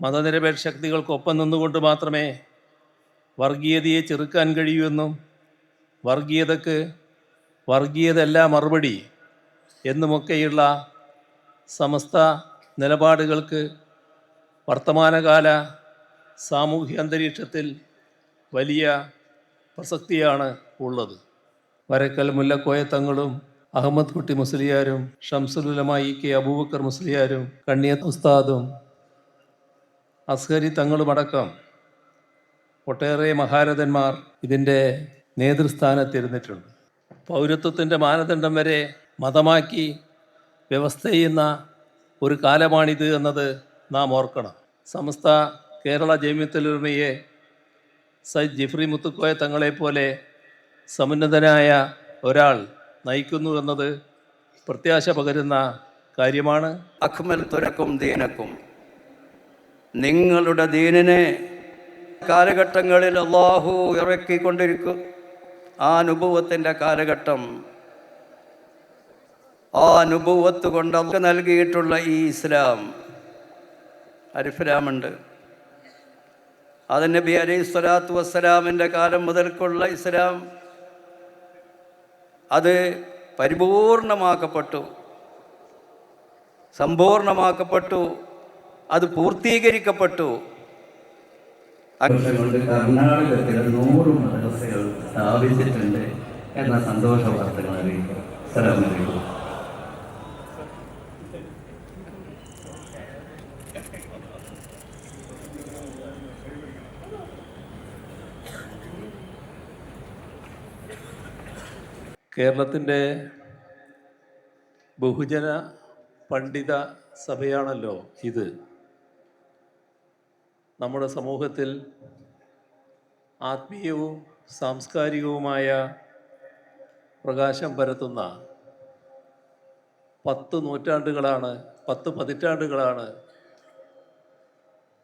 മതനിരപേക്ഷ ശക്തികൾക്കൊപ്പം നിന്നുകൊണ്ട് മാത്രമേ വർഗീയതയെ ചെറുക്കാൻ കഴിയൂ എന്നും വർഗീയതക്ക് വർഗീയതല്ല മറുപടി എന്നുമൊക്കെയുള്ള സമസ്ത നിലപാടുകൾക്ക് വർത്തമാനകാല സാമൂഹ്യ അന്തരീക്ഷത്തിൽ വലിയ പ്രസക്തിയാണ് ഉള്ളത്. വരക്കൽ മുല്ലക്കോയ തങ്ങളും അഹമ്മദ് കുട്ടി മുസ്ലിയാരും ഷംസുലുലമായി കെ അബൂബക്കർ മുസ്ലിയാരും കണ്ണിയ ഉസ്താദും അസ്ഹരി തങ്ങളുമടക്കം ഒട്ടേറെ മഹാരഥന്മാർ ഇതിന്റെ നേതൃസ്ഥാനത്തിരുന്നിട്ടുണ്ട്. പൗരത്വത്തിന്റെ മാനദണ്ഡം വരെ മതമാക്കി വ്യവസ്ഥ ചെയ്യുന്ന ഒരു കാലമാണിത് എന്നത് നാം ഓർക്കണം. സമസ്ത കേരള ജൈമ്യത്തിലുമയെ സയ്യിദ് ജിഫ്രി മുത്തുക്കോയ തങ്ങളെപ്പോലെ സമുന്നതനായ ഒരാൾ നയിക്കുന്നു എന്നത് പ്രത്യാശ പകരുന്ന കാര്യമാണ്. അഖ്മൽ തുരക്കും ദീനക്കും. നിങ്ങളുടെ ദീനിനെ കാലഘട്ടങ്ങളിൽ അള്ളാഹു ഇറക്കിക്കൊണ്ടിരിക്കും. ആ അനുഭവത്തിന്റെ കാലഘട്ടം. ആ അനുഭവത്ത് കൊണ്ട് അവർക്ക് നൽകിയിട്ടുള്ള ഈ ഇസ്ലാം. അരിഫ്ലാമുണ്ട് അത് നബി അലൈഹി സ്വലാത്തു വസ്സലാമിന്റെ കാലം മുതൽക്കുള്ള ഇസ്ലാം. അത് പരിപൂർണമാക്കപ്പെട്ടു. സമ്പൂർണമാക്കപ്പെട്ടു. അത് പൂർത്തീകരിക്കപ്പെട്ടു. കർണാടകത്തിൽ നൂറ് മദ്രസകൾ സ്ഥാപിച്ചിട്ടുണ്ട് എന്ന സന്തോഷ വാർത്തകൾ അറിയിക്കും സ്ഥലം അറിയിക്കും കേരളത്തിന്റെ ബഹുജന പണ്ഡിത സഭയാണല്ലോ ഇത്. നമ്മുടെ സമൂഹത്തിൽ ആത്മീയവും സാംസ്കാരികവുമായ പ്രകാശം പരത്തുന്ന പത്ത് നൂറ്റാണ്ടുകളാണ് പത്ത് പതിറ്റാണ്ടുകളാണ്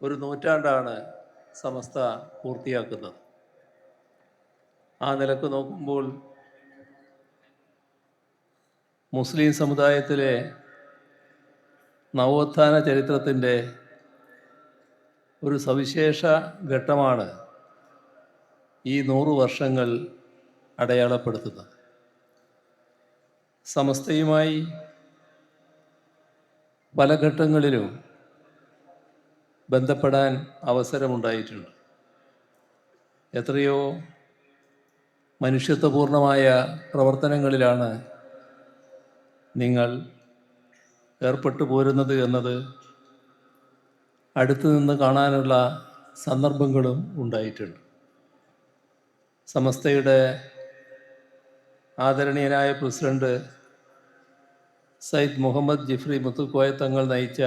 ഒരു നൂറ്റാണ്ടാണ് സമസ്ത പൂർത്തിയാക്കുന്നത്. ആ നിലയ്ക്ക് നോക്കുമ്പോൾ മുസ്ലിം സമുദായത്തിലെ നവോത്ഥാന ചരിത്രത്തിന്റെ ഒരു സവിശേഷ ഘട്ടമാണ് ഈ നൂറ് വർഷങ്ങൾ അടയാളപ്പെടുത്തുന്നത്. സമസ്തയുമായി പല ഘട്ടങ്ങളിലും ബന്ധപ്പെടാൻ അവസരമുണ്ടായിട്ടുണ്ട്. എത്രയോ മനുഷ്യത്വപൂർണമായ പ്രവർത്തനങ്ങളിലാണ് നിങ്ങൾ ഏർപ്പെട്ടു പോരുന്നത് എന്നത് അടുത്തു നിന്ന് കാണാനുള്ള സന്ദർഭങ്ങളും ഉണ്ടായിട്ടുണ്ട്. സമസ്തയുടെ ആദരണീയനായ പ്രസിഡന്റ് സയ്യിദ് മുഹമ്മദ് ജിഫ്രി മുത്തുക്കോയ തങ്ങൾ നയിച്ച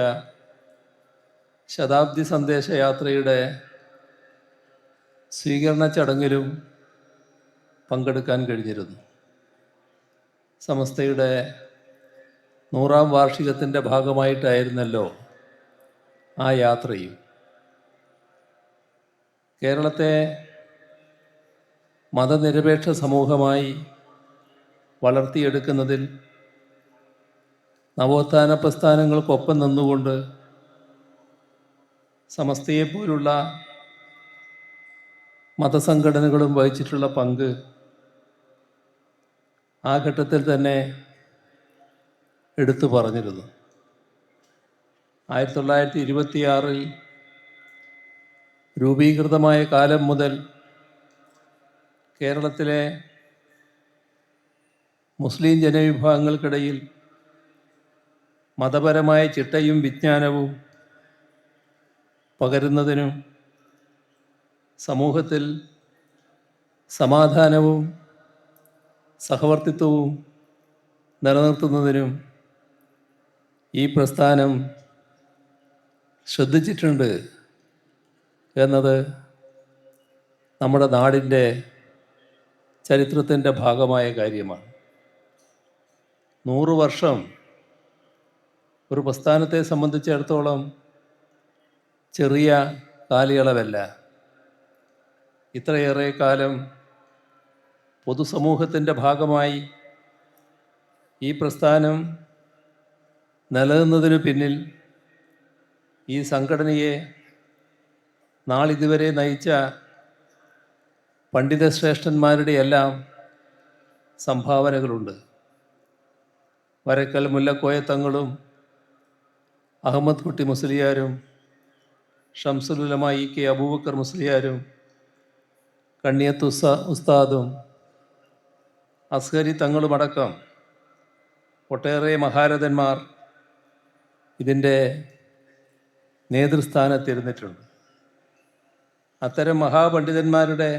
ശതാബ്ദി സന്ദേശയാത്രയുടെ സ്വീകരണ ചടങ്ങിലും പങ്കെടുക്കാൻ കഴിഞ്ഞിരുന്നു. സമസ്തയുടെ നൂറാം വാർഷികത്തിന്റെ ഭാഗമായിട്ടായിരുന്നല്ലോ ആ യാത്രയും. കേരളത്തെ മതനിരപേക്ഷ സമൂഹമായി വളർത്തിയെടുക്കുന്നതിൽ നവോത്ഥാന പ്രസ്ഥാനങ്ങൾക്കൊപ്പം നിന്നുകൊണ്ട് സമസ്തയെപ്പോലുള്ള മതസംഘടനകളും വഹിച്ചിട്ടുള്ള പങ്ക് ആ ഘട്ടത്തിൽ തന്നെ എടുത്തു പറഞ്ഞിരുന്നു. ആയിരത്തി തൊള്ളായിരത്തി ഇരുപത്തിയാറിൽ രൂപീകൃതമായ കാലം മുതൽ കേരളത്തിലെ മുസ്ലിം ജനവിഭാഗങ്ങൾക്കിടയിൽ മതപരമായ ചിട്ടയും വിജ്ഞാനവും പകരുന്നതിനും സമൂഹത്തിൽ സമാധാനവും സഹവർത്തിത്വവും നിലനിർത്തുന്നതിനും ഈ പ്രസ്ഥാനം ശ്രദ്ധിച്ചിട്ടുണ്ട്. എന്നത് നമ്മുടെ നാടിന്റെ ചരിത്രത്തിന്റെ ഭാഗമായ കാര്യമാണ്. നൂറ് വർഷം ഒരു പ്രസ്ഥാനത്തെ സംബന്ധിച്ചിടത്തോളം ചെറിയ കാലയളവല്ല. ഇത്രയേറെ കാലം പൊതുസമൂഹത്തിന്റെ ഭാഗമായി ഈ പ്രസ്ഥാനം നിലനിന്നതിനു പിന്നിൽ ഈ സംഘടനയെ നാളിതുവരെ നയിച്ച പണ്ഡിതശ്രേഷ്ഠന്മാരുടെ എല്ലാം സംഭാവനകളുണ്ട്. വരക്കൽ മുല്ലക്കോയ തങ്ങളും അഹമ്മദ് കുട്ടി മുസ്ലിയാരും ഷംസുലുലമ ഇ കെ അബൂബക്കർ മുസ്ലിയാരും കണ്ണിയത്ത് ഉസ്താ ഉസ്താദും അസ്ഹരി തങ്ങളുമടക്കം ഒട്ടേറെ മഹാരഥന്മാർ ഇതിന്റെ നേതൃസ്ഥാനത്തിരുന്നിട്ടുണ്ട്. അത്തരം മഹാപണ്ഡിതന്മാരുടെ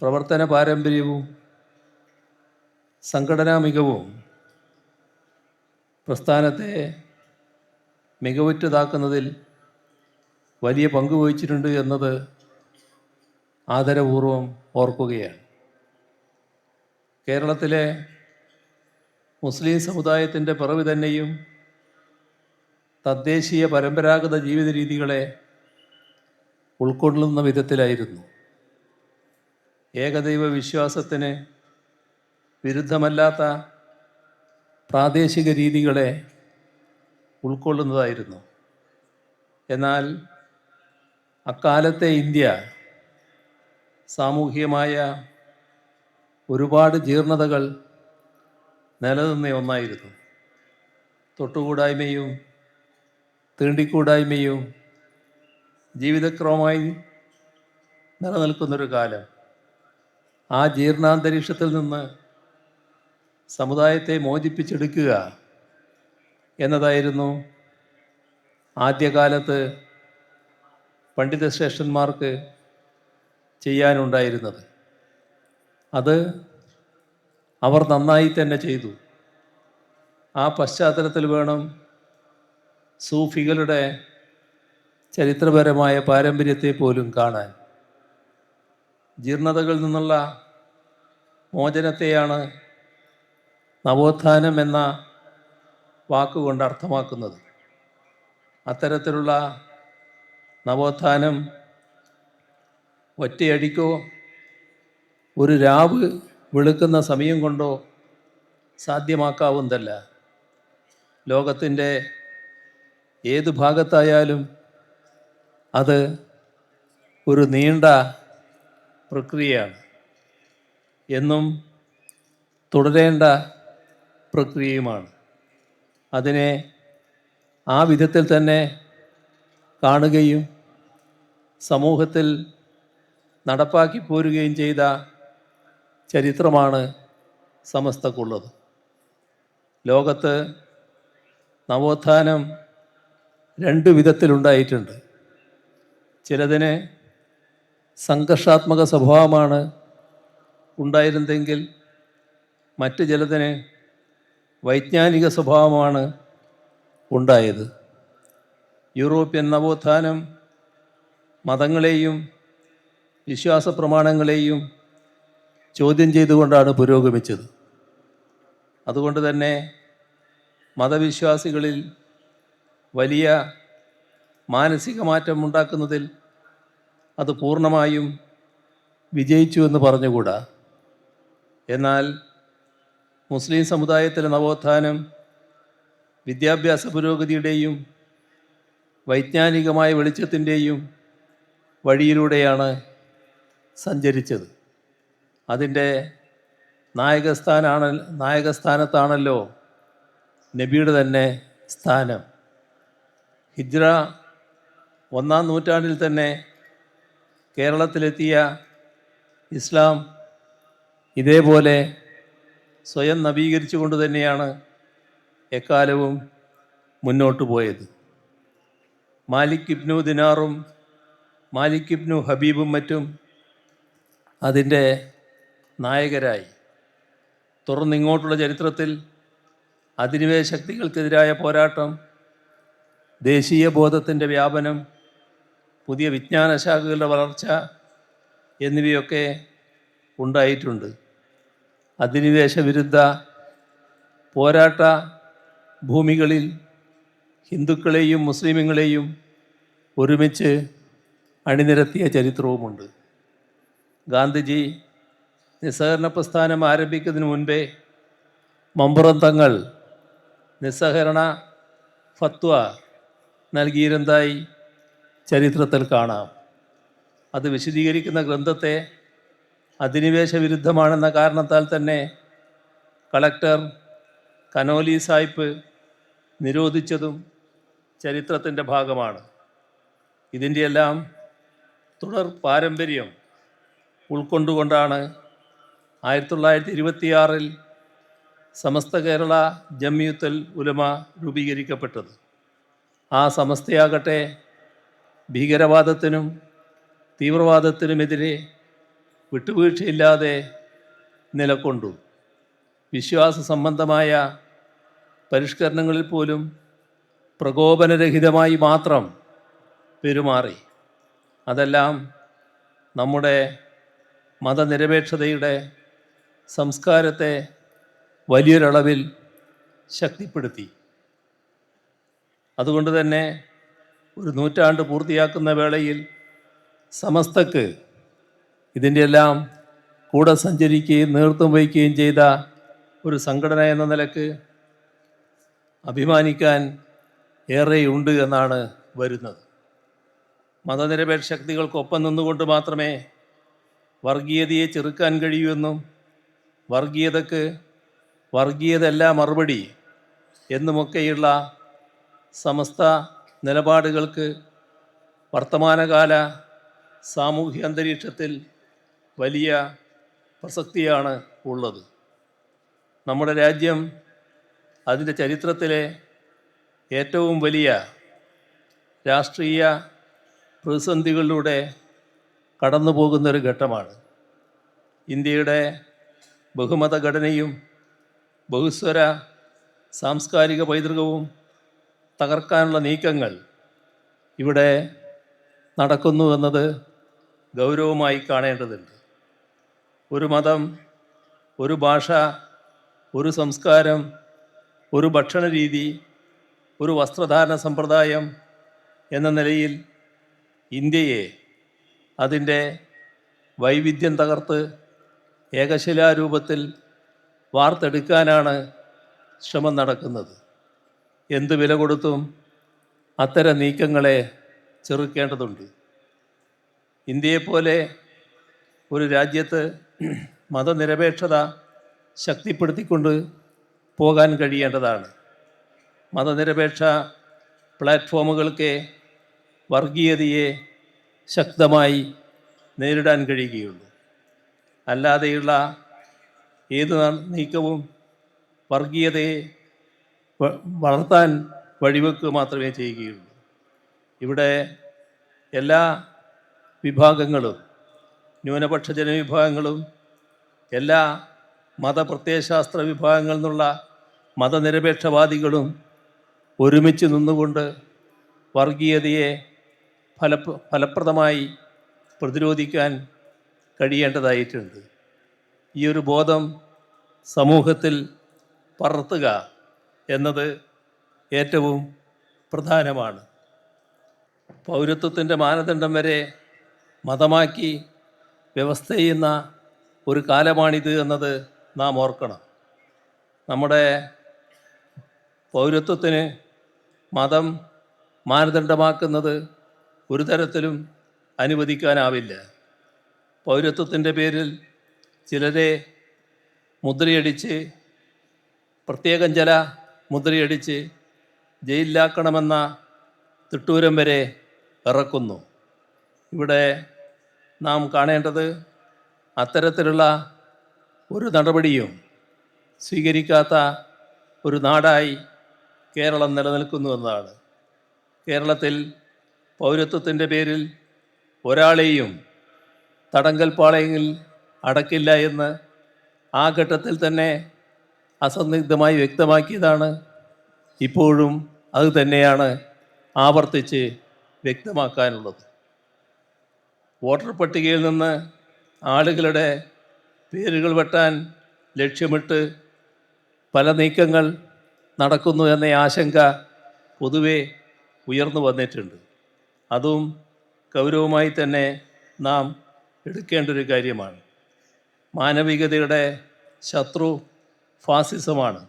പ്രവർത്തന പാരമ്പര്യവും സംഘടനാ മികവും പ്രസ്ഥാനത്തെ മികവുറ്റതാക്കുന്നതിൽ വലിയ പങ്ക് വഹിച്ചിട്ടുണ്ട് എന്നത് ആദരപൂർവം ഓർക്കുകയാണ്. കേരളത്തിലെ മുസ്ലിം സമുദായത്തിന്റെ പിറവി തന്നെയും തദ്ദേശീയ പരമ്പരാഗത ജീവിത രീതികളെ ഉൾക്കൊള്ളുന്ന വിധത്തിലായിരുന്നു. ഏകദൈവ വിശ്വാസത്തിന് വിരുദ്ധമല്ലാത്ത പ്രാദേശിക രീതികളെ ഉൾക്കൊള്ളുന്നതായിരുന്നു. എന്നാൽ അക്കാലത്തെ ഇന്ത്യ സാമൂഹികമായ ഒരുപാട് ജീർണതകൾ നിലനിന്ന ഒന്നായിരുന്നു. തൊട്ടുകൂടായ്മയും തീണ്ടിക്കൂടായ്മയും ജീവിതക്രമമായി നിലനിൽക്കുന്നൊരു കാലം. ആ ജീർണാന്തരീക്ഷത്തിൽ നിന്ന് സമുദായത്തെ മോചിപ്പിച്ചെടുക്കുക എന്നതായിരുന്നു ആദ്യകാലത്ത് പണ്ഡിതശ്രേഷ്ഠന്മാർക്ക് ചെയ്യാനുണ്ടായിരുന്നത്. അത് അവർ നന്നായി തന്നെ ചെയ്തു. ആ പശ്ചാത്തലത്തിൽ വേണം സൂഫികളുടെ ചരിത്രപരമായ പാരമ്പര്യത്തെ പോലും കാണാൻ ജീർണതകളിൽ നിന്നുള്ള മോചനത്തെയാണ് നവോത്ഥാനം എന്ന വാക്കുകൊണ്ട് അർത്ഥമാക്കുന്നത്. അത്തരത്തിലുള്ള നവോത്ഥാനം ഒറ്റയടിക്കോ ഒരു രാവ് വെളുക്കുന്ന സമയം കൊണ്ടോ സാധ്യമാക്കാവുന്നതല്ല. ലോകത്തിന്റെ ഏത് ഭാഗത്തായാലും അത് ഒരു നീണ്ട പ്രക്രിയയാണ്. എന്നും തുടരേണ്ട പ്രക്രിയയുമാണ്. അതിനെ ആ വിധത്തിൽ തന്നെ കാണുകയും സമൂഹത്തിൽ നടപ്പാക്കി പോരുകയും ചെയ്ത ചരിത്രമാണ് സമസ്തക്കുള്ളത്. ലോകത്ത് നവോത്ഥാനം രണ്ട് വിധത്തിലുണ്ടായിട്ടുണ്ട്. ചിലതിന് സംഘർഷാത്മക സ്വഭാവമാണ് ഉണ്ടായിരുന്നെങ്കിൽ മറ്റ് ചിലതിന് വൈജ്ഞാനിക സ്വഭാവമാണ് ഉണ്ടായത്. യൂറോപ്യൻ നവോത്ഥാനം മതങ്ങളെയും വിശ്വാസ പ്രമാണങ്ങളെയും ചോദ്യം ചെയ്തുകൊണ്ടാണ് പുരോഗമിച്ചത്. അതുകൊണ്ട് തന്നെ മതവിശ്വാസികളിൽ വലിയ മാനസിക മാറ്റം ഉണ്ടാക്കുന്നതിൽ അത് പൂർണമായും വിജയിച്ചു എന്ന് പറഞ്ഞുകൂടാ? എന്നാൽ മുസ്ലിം സമുദായത്തിലെ നവോത്ഥാനം വിദ്യാഭ്യാസ പുരോഗതിയുടെയും വൈജ്ഞാനികമായ വെളിച്ചത്തിന്റെയും വഴിയിലൂടെയാണ് സഞ്ചരിച്ചത്. അതിന്റെ നായകസ്ഥാനാണ് നായകസ്ഥാനത്താണല്ലോ നബിയുടെ തന്നെ സ്ഥാനം. ഹിജ്ര ഒന്നാം നൂറ്റാണ്ടിൽ തന്നെ കേരളത്തിലെത്തിയ ഇസ്ലാം ഇതേപോലെ സ്വയം നവീകരിച്ചുകൊണ്ട് തന്നെയാണ് എക്കാലവും മുന്നോട്ട് പോയത്. മാലിക് ഇബ്നു ദിനാറും മാലിക് ഇബ്നു ഹബീബും മറ്റും അതിന്റെ നായകരായി. തുറന്നിങ്ങോട്ടുള്ള ചരിത്രത്തിൽ അധിനിവേശ ശക്തികൾക്കെതിരായ പോരാട്ടം ദേശീയ ബോധത്തിന്റെ വ്യാപനം പുതിയ വിജ്ഞാനശാഖകളുടെ വളർച്ച എന്നിവയൊക്കെ ഉണ്ടായിട്ടുണ്ട്. അധിനിവേശ വിരുദ്ധ പോരാട്ട ഭൂമികളിൽ ഹിന്ദുക്കളെയും മുസ്ലിമുകളെയും ഒരുമിച്ച് അണിനിരത്തിയ ചരിത്രവുമുണ്ട്. ഗാന്ധിജി നിസ്സഹകരണ പ്രസ്ഥാനം ആരംഭിക്കുന്നതിന് മുൻപേ മമ്പുറം തങ്ങൾ നിസ്സഹകരണ ഫത്വ നൽകിയിരുന്നതായി ചരിത്രത്തിൽ കാണാം. അത് വിശദീകരിക്കുന്ന ഗ്രന്ഥത്തെ അധിനിവേശ വിരുദ്ധമാണെന്ന കാരണത്താൽ തന്നെ കളക്ടർ കനോലി സായിപ്പ് നിരോധിച്ചതും ചരിത്രത്തിന്റെ ഭാഗമാണ്. ഇതിന്റെയെല്ലാം തുടർ പാരമ്പര്യം ഉൾക്കൊണ്ടുകൊണ്ടാണ് ആയിരത്തി തൊള്ളായിരത്തി ഇരുപത്തിയാറിൽ സമസ്ത കേരള ജമ്മിയുത്തൽ ഉലമ രൂപീകരിക്കപ്പെട്ടത്. ആ സമസ്തയാകട്ടെ ഭീകരവാദത്തിനും തീവ്രവാദത്തിനുമെതിരെ വിട്ടുവീഴ്ചയില്ലാതെ നിലകൊണ്ടു വിശ്വാസ സംബന്ധമായ പരിഷ്കരണങ്ങളിൽ പോലും പ്രകോപനരഹിതമായി മാത്രം പെരുമാറി. അതെല്ലാം നമ്മുടെ മതനിരപേക്ഷതയുടെ സംസ്കാരത്തെ വലിയൊരളവിൽ ശക്തിപ്പെടുത്തി. അതുകൊണ്ട് തന്നെ ഒരു നൂറ്റാണ്ട് പൂർത്തിയാക്കുന്ന വേളയിൽ സമസ്തക്ക് ഇതിന്റെ എല്ലാം കൂടെ സഞ്ചരിക്കുകയും നേതൃത്വം വഹിക്കുകയും ചെയ്ത ഒരു സംഘടന എന്ന നിലയ്ക്ക് അഭിമാനിക്കാൻ ഏറെയുണ്ട് എന്നാണ് വരുന്നത്. മതനിരപേക്ഷ ശക്തികൾക്കൊപ്പം നിന്നുകൊണ്ട് മാത്രമേ വർഗീയതയെ ചെറുക്കാൻ കഴിയൂ എന്നും വർഗീയതക്ക് വർഗീയതല്ല മറുപടി എന്നുമൊക്കെയുള്ള സമസ്ത നിലപാടുകൾക്ക് വർത്തമാനകാല സാമൂഹ്യ അന്തരീക്ഷത്തിൽ വലിയ പ്രസക്തിയാണ് ഉള്ളത്. നമ്മുടെ രാജ്യം അതിന്റെ ചരിത്രത്തിലെ ഏറ്റവും വലിയ രാഷ്ട്രീയ പ്രതിസന്ധികളിലൂടെ കടന്നു പോകുന്നൊരു ഘട്ടമാണ്. ഇന്ത്യയുടെ ബഹുമത ഘടനയും ബഹുസ്വര സാംസ്കാരിക പൈതൃകവും തകർക്കാനുള്ള നീക്കങ്ങൾ ഇവിടെ നടക്കുന്നു എന്നത് ഗൗരവമായി കാണേണ്ടതുണ്ട്. ഒരു മതം ഒരു ഭാഷ ഒരു സംസ്കാരം ഒരു ഭക്ഷണ രീതി ഒരു വസ്ത്രധാരണ സമ്പ്രദായം എന്ന നിലയിൽ ഇന്ത്യയെ അതിന്റെ വൈവിധ്യം തകർത്ത് ഏകശിലാരൂപത്തിൽ വാർത്തെടുക്കാനാണ് ശ്രമം നടക്കുന്നത്. എന്ത് വില കൊടുത്തും അത്തരം നീക്കങ്ങളെ ചെറുക്കേണ്ടതുണ്ട്. ഇന്ത്യയെപ്പോലെ ഒരു രാജ്യത്ത് മതനിരപേക്ഷത ശക്തിപ്പെടുത്തിക്കൊണ്ട് പോകാൻ കഴിയേണ്ടതാണ്. മതനിരപേക്ഷ പ്ലാറ്റ്ഫോമുകൾക്ക് വർഗീയതയെ ശക്തമായി നേരിടാൻ കഴിയുകയുള്ളൂ. അല്ലാതെയുള്ള ഏത് നീക്കവും വർഗീയതയെ വളർത്താൻ വഴിവെക്കുക മാത്രമേ ചെയ്യുകയുള്ളൂ. ഇവിടെ എല്ലാ വിഭാഗങ്ങളും ന്യൂനപക്ഷ ജനവിഭാഗങ്ങളും എല്ലാ മതപ്രത്യയശാസ്ത്ര വിഭാഗങ്ങളിൽ നിന്നുള്ള മതനിരപേക്ഷവാദികളും ഒരുമിച്ച് നിന്നുകൊണ്ട് വർഗീയതയെ ഫല ഫലപ്രദമായി പ്രതിരോധിക്കാൻ കഴിയേണ്ടതായിട്ടുണ്ട്. ഈ ഒരു ബോധം സമൂഹത്തിൽ പടർത്തുക എന്നത് ഏറ്റവും പ്രധാനമാണ്. പൗരത്വത്തിന്റെ മാനദണ്ഡം വരെ മതമാക്കി വ്യവസ്ഥ ചെയ്യുന്ന ഒരു കാലമാണിത് എന്നത് നാം ഓർക്കണം. നമ്മുടെ പൗരത്വത്തിന് മതം മാനദണ്ഡമാക്കുന്നത് ഒരു തരത്തിലും അനുവദിക്കാനാവില്ല. പൗരത്വത്തിന്റെ പേരിൽ ചിലരെ മുദ്രയടിച്ച് പ്രത്യേകം ചില മുദ്രയടിച്ച് ജയിലിലാക്കണമെന്ന തിട്ടൂരം വരെ ഇറക്കുന്നു. ഇവിടെ നാം കാണേണ്ടത് അത്തരത്തിലുള്ള ഒരു നടപടിയും സ്വീകരിക്കാത്ത ഒരു നാടായി കേരളം നിലനിൽക്കുന്നു എന്നതാണ്. കേരളത്തിൽ പൗരത്വത്തിന്റെ പേരിൽ ഒരാളെയും തടങ്കൽ പാളയങ്ങളിൽ അടക്കില്ല എന്ന് ആ ഘട്ടത്തിൽ തന്നെ അസന്നിഗ്ധമായി വ്യക്തമാക്കിയതാണ്. ഇപ്പോഴും അത് തന്നെയാണ് ആവർത്തിച്ച് വ്യക്തമാക്കാനുള്ളത്. വോട്ടർ പട്ടികയിൽ നിന്ന് ആളുകളുടെ പേരുകൾ വെട്ടാൻ ലക്ഷ്യമിട്ട് പല നീക്കങ്ങൾ നടക്കുന്നു എന്ന ആശങ്ക പൊതുവെ ഉയർന്നു വന്നിട്ടുണ്ട്. അതും ഗൗരവമായി തന്നെ നാം എടുക്കേണ്ട ഒരു കാര്യമാണ്. മാനവികതയുടെ ശത്രു ഫാസിസമാണ്.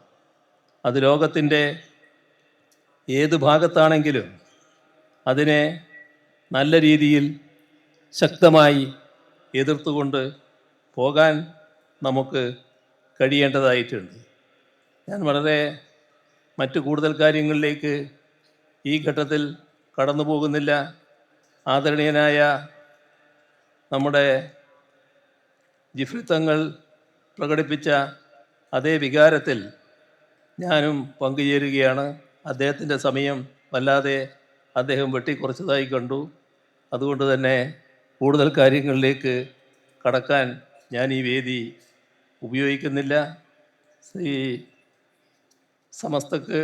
അത് ലോകത്തിന്റെ ഏത് ഭാഗത്താണെങ്കിലും അതിനെ നല്ല രീതിയിൽ ശക്തമായി എതിർത്തുകൊണ്ട് പോകാൻ നമുക്ക് കഴിയേണ്ടതായിട്ടുണ്ട്. ഞാൻ വളരെ മറ്റു കൂടുതൽ കാര്യങ്ങളിലേക്ക് ഈ ഘട്ടത്തിൽ കടന്നു പോകുന്നില്ല. ആദരണീയനായ നമ്മുടെ ജിഫ്രിത്തങ്ങൾ പ്രകടിപ്പിച്ച അതേ വികാരത്തിൽ ഞാനും പങ്കുചേരുകയാണ്. അദ്ദേഹത്തിന്റെ സമയം വല്ലാതെ അദ്ദേഹം വെട്ടിക്കുറച്ചതായി കണ്ടു. അതുകൊണ്ട് തന്നെ കൂടുതൽ കാര്യങ്ങളിലേക്ക് കടക്കാൻ ഞാൻ ഈ വേദി ഉപയോഗിക്കുന്നില്ല. ഈ സമസ്തക്ക്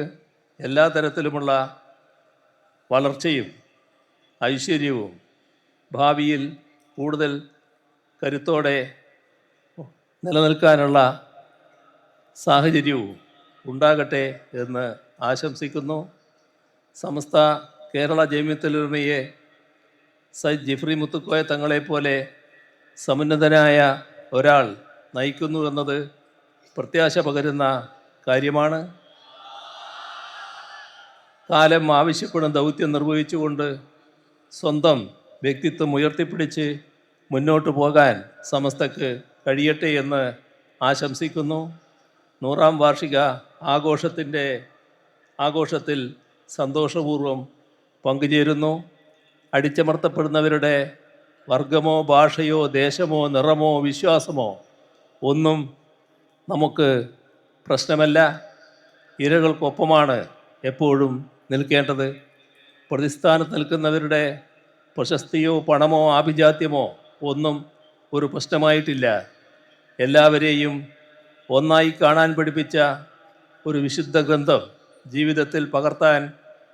എല്ലാ തരത്തിലുമുള്ള വളർച്ചയും ഐശ്വര്യവും ഭാവിയിൽ കൂടുതൽ കരുത്തോടെ നിലനിൽക്കാനുള്ള സാഹചര്യവും ഉണ്ടാകട്ടെ എന്ന് ആശംസിക്കുന്നു. സമസ്ത കേരള ജൈമ്യത്തിലുമയെ സയ്യിദ് ജിഫ്രി മുത്തുക്കോയ തങ്ങളെപ്പോലെ സമുന്നതനായ ഒരാൾ നയിക്കുന്നു എന്നത് പ്രത്യാശ പകരുന്ന കാര്യമാണ്. കാലം ആവശ്യപ്പെടുന്ന ദൗത്യം നിർവഹിച്ചുകൊണ്ട് സ്വന്തം വ്യക്തിത്വം ഉയർത്തിപ്പിടിച്ച് മുന്നോട്ട് പോകാൻ സമസ്തക്ക് കഴിയട്ടെ എന്ന് ആശംസിക്കുന്നു. നൂറാം വാർഷിക ആഘോഷത്തിന്റെ ആഘോഷത്തിൽ സന്തോഷപൂർവം പങ്കുചേരുന്നു. അടിച്ചമർത്തപ്പെടുന്നവരുടെ വർഗമോ ഭാഷയോ ദേശമോ നിറമോ വിശ്വാസമോ ഒന്നും നമുക്ക് പ്രശ്നമല്ല. ഇരകൾക്കൊപ്പമാണ് എപ്പോഴും നിൽക്കേണ്ടത്. പ്രതിസ്ഥാനത്ത് നിൽക്കുന്നവരുടെ പ്രശസ്തിയോ പണമോ ആഭിജാത്യമോ ഒന്നും ഒരു പ്രശ്നമായിട്ടില്ല. എല്ലാവരെയും ഒന്നായി കാണാൻ പഠിപ്പിച്ച ഒരു വിശുദ്ധ ഗ്രന്ഥം ജീവിതത്തിൽ പകർത്താൻ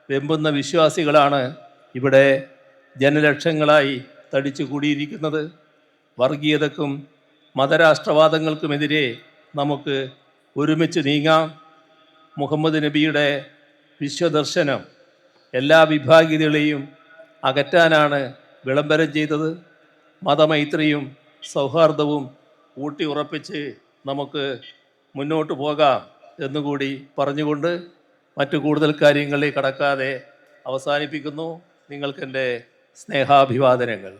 വെമ്പുന്ന വിശ്വാസികളാണ് ഇവിടെ ജനലക്ഷങ്ങളായി തടിച്ചു കൂടിയിരിക്കുന്നത്. വർഗീയതക്കും മതരാഷ്ട്രവാദങ്ങൾക്കുമെതിരെ നമുക്ക് ഒരുമിച്ച് നീങ്ങാം. മുഹമ്മദ് നബിയുടെ വിശ്വദർശനം എല്ലാ വിഭാഗീയതകളെയും അകറ്റാനാണ് വിളംബരം ചെയ്തത്. മതമൈത്രിയും സൗഹാർദ്ദവും ഊട്ടി ഉറപ്പിച്ച് നമുക്ക് മുന്നോട്ട് പോകാം എന്നുകൂടി പറഞ്ഞുകൊണ്ട് മറ്റു കൂടുതൽ കാര്യങ്ങളിൽ കടക്കാതെ അവസാനിപ്പിക്കുന്നു. നിങ്ങൾക്കെന്റെ സ്നേഹാഭിവാദനങ്ങൾ.